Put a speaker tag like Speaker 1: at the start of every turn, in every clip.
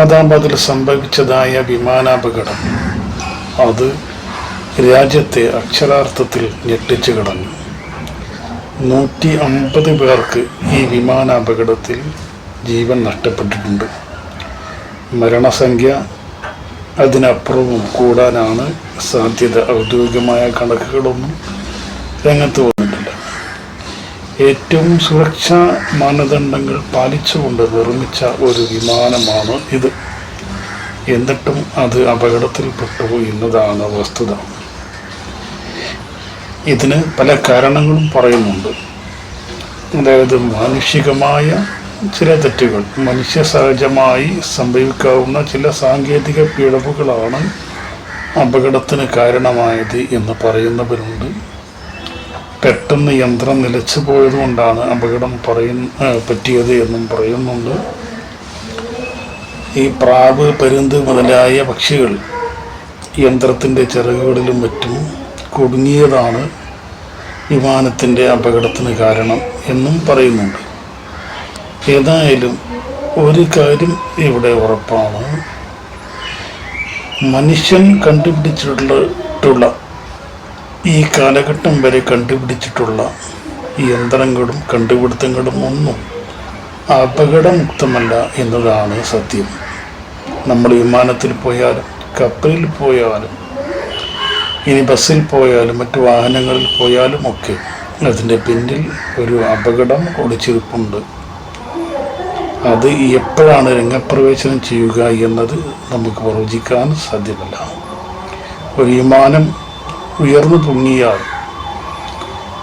Speaker 1: അഹമ്മദാബാദിൽ സംഭവിച്ചതായ വിമാനാപകടം. അത് രാജ്യത്തെ അക്ഷരാർത്ഥത്തിൽ ഞെട്ടിച്ചു കിടന്നു. നൂറ്റി അമ്പത് പേർക്ക് ഈ വിമാനാപകടത്തിൽ ജീവൻ നഷ്ടപ്പെട്ടിട്ടുണ്ട്. മരണസംഖ്യ അതിനപ്പുറവും കൂടാനാണ് സാധ്യത. ഔദ്യോഗികമായ കണക്കുകളൊന്നും രംഗത്ത് വന്നിട്ടില്ല. ഏറ്റവും സുരക്ഷാ മാനദണ്ഡങ്ങൾ പാലിച്ചുകൊണ്ട് നിർമ്മിച്ച ഒരു വിമാനമാണ് ഇത്. എന്നിട്ടും അത് അപകടത്തിൽപ്പെട്ടു എന്നതാണ് വസ്തുത. ഇതിന് പല കാരണങ്ങളും പറയുന്നുണ്ട്. അതായത് മാനുഷികമായ ചില തെറ്റുകൾ. മനുഷ്യ സഹജമായി സംഭവിക്കാവുന്ന ചില സാങ്കേതിക പിഴവുകളാണ് അപകടത്തിന് കാരണമായത് എന്ന് പറയുന്നവരുണ്ട്. പെട്ടെന്ന് യന്ത്രം നിലച്ചു പോയതുകൊണ്ടാണ് അപകടം പറയുന്ന പറ്റിയത് എന്നും പറയുന്നുണ്ട്. ഈ പ്രാവ് പരുന്ത് മുതലായ പക്ഷികൾ യന്ത്രത്തിന്റെ ചിറകുകളിലും മറ്റും കുടുങ്ങിയതാണ് വിമാനത്തിന്റെ അപകടത്തിന് കാരണം എന്നും പറയുന്നുണ്ട്. ഏതായാലും ഒരു കാര്യം ഇവിടെ ഉറപ്പാണ്. മനുഷ്യൻ കണ്ടുപിടിച്ചിട്ടുള്ള ഈ കാലഘട്ടം വരെ കണ്ടുപിടിച്ചിട്ടുള്ള യന്ത്രങ്ങളും കണ്ടുപിടുത്തങ്ങളും ഒന്നും അപകടമുക്തമല്ല എന്നതാണ് സത്യം. നമ്മൾ വിമാനത്തിൽ പോയാലും കപ്പലിൽ പോയാലും ഇനി ബസ്സിൽ പോയാലും മറ്റു വാഹനങ്ങളിൽ പോയാലും ഒക്കെ അതിന്റെ പിന്നിൽ ഒരു അപകടം ഒളിച്ചിരിപ്പുണ്ട്. അത് എപ്പോഴാണ് രംഗപ്രവേശനം ചെയ്യുക എന്നത് നമുക്ക് പ്രവചിക്കാൻ സാധ്യമല്ല. ഒരു വിമാനം ഉയർന്നു പൊങ്ങിയാൽ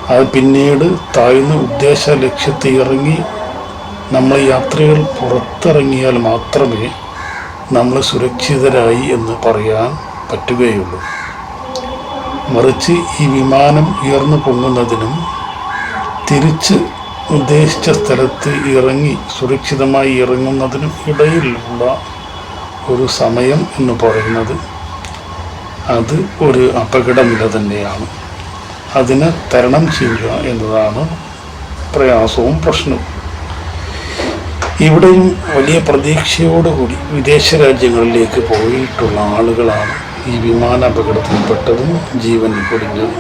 Speaker 1: അത് പിന്നീട് താഴ്ന്ന ഉദ്ദേശ ലക്ഷ്യത്തിൽ ഇറങ്ങി നമ്മൾ യാത്രകൾ പുറത്തിറങ്ങിയാൽ മാത്രമേ നമ്മൾ സുരക്ഷിതരായി എന്ന് പറയാൻ പറ്റുകയുള്ളൂ. മറിച്ച് ഈ വിമാനം ഉയർന്നു പൊങ്ങുന്നതിനും തിരിച്ച് ഉദ്ദേശിച്ച സ്ഥലത്ത് ഇറങ്ങി സുരക്ഷിതമായി ഇറങ്ങുന്നതിനും ഇടയിലുള്ള ഒരു സമയം എന്ന് പറയുന്നത് അത് ഒരു അപകടനില തന്നെയാണ്. അതിനെ തരണം ചെയ്യുക എന്നതാണ് പ്രയാസവും പ്രശ്നവും. ഇവിടെയും വലിയ പ്രതീക്ഷയോടുകൂടി വിദേശ രാജ്യങ്ങളിലേക്ക് പോയിട്ടുള്ള ആളുകളാണ് ഈ വിമാന അപകടത്തിൽപ്പെട്ടതും ജീവൻ പൊടിഞ്ഞതും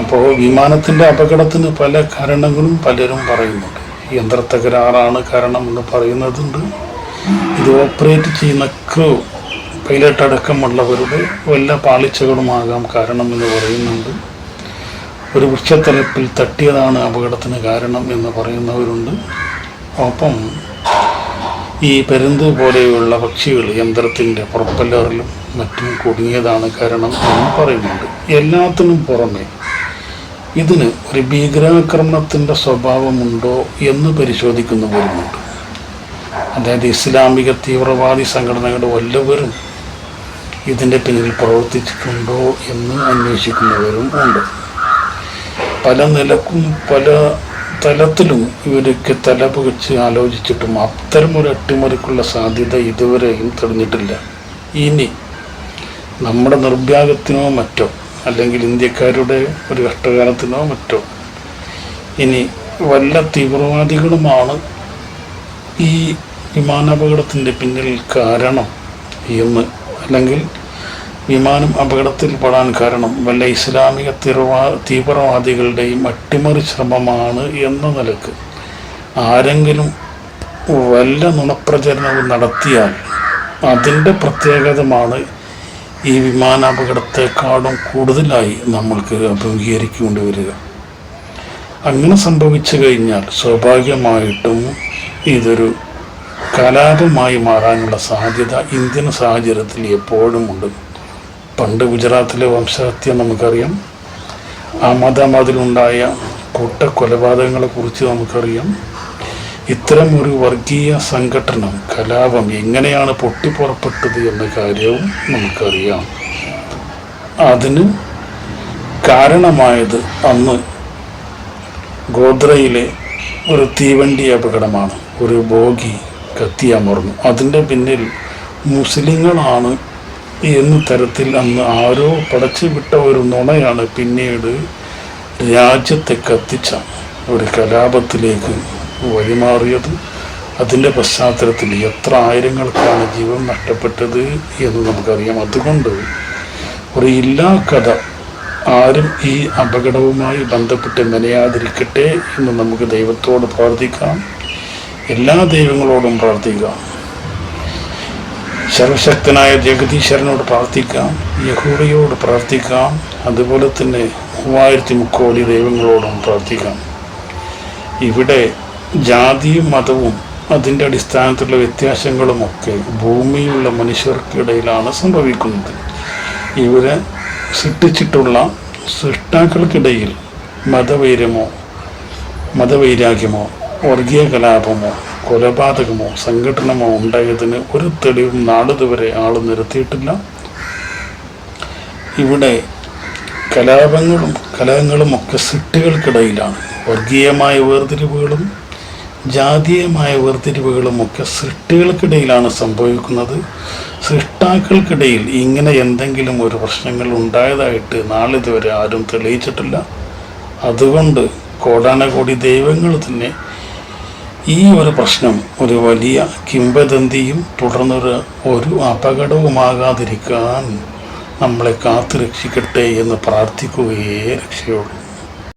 Speaker 1: അപ്പോൾ വിമാനത്തിന്റെ അപകടത്തിന് പല കാരണങ്ങളും പലരും പറയുന്നുണ്ട്. യന്ത്രത്തകരാറാണ് കാരണം എന്ന് പറയുന്നതുണ്ട്. ഇത് ഓപ്പറേറ്റ് ചെയ്യുന്ന ക്രൂ പൈലറ്റ് അടക്കമുള്ളവരുടെ വല്ല പാളിച്ചകളുമാകാം കാരണം എന്ന് പറയുന്നുണ്ട്. ഒരു വൃക്ഷത്തലപ്പിൽ തട്ടിയതാണ് അപകടത്തിന് കാരണം എന്ന് പറയുന്നവരുണ്ട്. ഒപ്പം ഈ പരുന്ത് പോലെയുള്ള പക്ഷികൾ യന്ത്രത്തിന്റെ പ്രൊപ്പല്ലറിലും മറ്റും കുടുങ്ങിയതാണ് കാരണം എന്ന് പറയുന്നുണ്ട്. എല്ലാത്തിനും പുറമെ ഇതിന് ഒരു ഭീകരാക്രമണത്തിന്റെ സ്വഭാവമുണ്ടോ എന്ന് പരിശോധിക്കുന്നവരുമുണ്ട്. അതായത് ഇസ്ലാമിക തീവ്രവാദി സംഘടനകളുടെ വല്ലവരും ഇതിന്റെ പിന്നിൽ പ്രവർത്തിച്ചിട്ടുണ്ടോ എന്ന് അന്വേഷിക്കുന്നവരും ഉണ്ട്. പല നിലക്കും പല തലത്തിലും ഇവരൊക്കെ തലപുകച്ച് ആലോചിച്ചിട്ടും അത്തരമൊരു അട്ടിമറിക്കുള്ള സാധ്യത ഇതുവരെയും തെളിഞ്ഞിട്ടില്ല. ഇനി നമ്മുടെ നിർഭ്യാഗത്തിനോ മറ്റോ അല്ലെങ്കിൽ ഇന്ത്യക്കാരുടെ ഒരു കഷ്ടകാലത്തിനോ മറ്റോ ഇനി വല്ല തീവ്രവാദികളുമാണ് ഈ വിമാനാപകടത്തിന്റെ പിന്നിൽ കാരണം എന്ന് അല്ലെങ്കിൽ വിമാനം അപകടത്തിൽപ്പെടാൻ കാരണം വല്ല ഇസ്ലാമിക തീവ്രവാ തീവ്രവാദികളുടെയും അട്ടിമറി ശ്രമമാണ് എന്ന നിലയ്ക്ക് ആരെങ്കിലും വല്ല നുണപ്രചരണവും നടത്തിയാൽ അതിന്റെ പ്രത്യേകതമാണ് ഈ വിമാനാപകടത്തെക്കാളും കൂടുതലായി നമ്മൾക്ക് അഭിമുഖീകരിക്കേണ്ടി വരിക. അങ്ങനെ സംഭവിച്ചു കഴിഞ്ഞാൽ സ്വാഭാവികമായിട്ടും ഇതൊരു കലാപമായി മാറാനുള്ള സാധ്യത ഇന്ത്യൻ സാഹചര്യത്തിൽ എപ്പോഴുമുണ്ട് പണ്ട് ഗുജറാത്തിലെ വംശഹത്യ നമുക്കറിയാം. അഹമ്മദാബാദിലുണ്ടായ കൂട്ടക്കൊലപാതകങ്ങളെക്കുറിച്ച് നമുക്കറിയാം. ഇത്തരം ഒരു വർഗീയ സംഘടനം കലാപം എങ്ങനെയാണ് പൊട്ടിപ്പുറപ്പെട്ടത് എന്ന കാര്യവും നമുക്കറിയാം. അതിന് കാരണമായത് അന്ന് ഗോദ്രയിലെ ഒരു തീവണ്ടി അപകടമാണ്. ഒരു ബോഗി കത്തിയമർന്നു. അതിന്റെ പിന്നിൽ മുസ്ലിങ്ങളാണ് എന്ന തരത്തിൽ അന്ന് ആരോ പടച്ചു വിട്ട ഒരു നുണയാണ് പിന്നീട് രാജ്യത്തെ കത്തിച്ച ഒരു കലാപത്തിലേക്ക് വഴിമാറിയത്. അതിന്റെ പശ്ചാത്തലത്തിൽ എത്ര ആയിരങ്ങൾക്കാണ് ജീവൻ നഷ്ടപ്പെട്ടത് എന്ന് നമുക്കറിയാം. അതുകൊണ്ട് ഒരു ഇല്ലാ കഥ ആരും ഈ അപകടവുമായി ബന്ധപ്പെട്ട് മെനയാതിരിക്കട്ടെ എന്ന് നമുക്ക് ദൈവത്തോട് പ്രാർത്ഥിക്കാം. എല്ലാ ദൈവങ്ങളോടും പ്രാർത്ഥിക്കാം. സർവശക്തനായ ജഗദീശ്വരനോട് പ്രാർത്ഥിക്കാം. യഹൂദയോട് പ്രാർത്ഥിക്കാം. അതുപോലെ തന്നെ മൂവായിരത്തി മുക്കോടി ദൈവങ്ങളോടും പ്രാർത്ഥിക്കാം. ഇവിടെ ജാതിയും മതവും അതിന്റെ അടിസ്ഥാനത്തിലുള്ള വ്യത്യാസങ്ങളുമൊക്കെ ഭൂമിയിലുള്ള മനുഷ്യർക്കിടയിലാണ് സംഭവിക്കുന്നത്. ഇവരെ സൃഷ്ടിച്ചിട്ടുള്ള സൃഷ്ടാക്കൾക്കിടയിൽ മതവൈരമോ മതവൈരാഗ്യമോ വർഗീയ കലാപമോ കൊലപാതകമോ സംഘടനമോ ഉണ്ടായതിന് ഒരു തെളിവും നാളിതുവരെ ആൾ നിരത്തിയിട്ടില്ല. ഇവിടെ കലാപങ്ങളും കലഹങ്ങളും ഒക്കെ സൃഷ്ടികൾക്കിടയിലാണ്. വർഗീയമായ വേർതിരിവുകളും ജാതീയമായ വേർതിരിവുകളും ഒക്കെ സൃഷ്ടികൾക്കിടയിലാണ് സംഭവിക്കുന്നത്. സൃഷ്ടാക്കൾക്കിടയിൽ ഇങ്ങനെ എന്തെങ്കിലും ഒരു പ്രശ്നങ്ങൾ ഉണ്ടായതായിട്ട് നാളിതുവരെ ആരും തെളിയിച്ചിട്ടില്ല. അതുകൊണ്ട് കോടാനകോടി ദൈവങ്ങൾ തന്നെ ഈ ഒരു പ്രശ്നം ഒരു വലിയ കിംബദന്തിയും തുടർന്നൊരു ഒരു അപകടവുമാകാതിരിക്കാൻ നമ്മളെ കാത്തു രക്ഷിക്കട്ടെ എന്ന് പ്രാർത്ഥിക്കുകയേ രക്ഷയുള്ളൂ.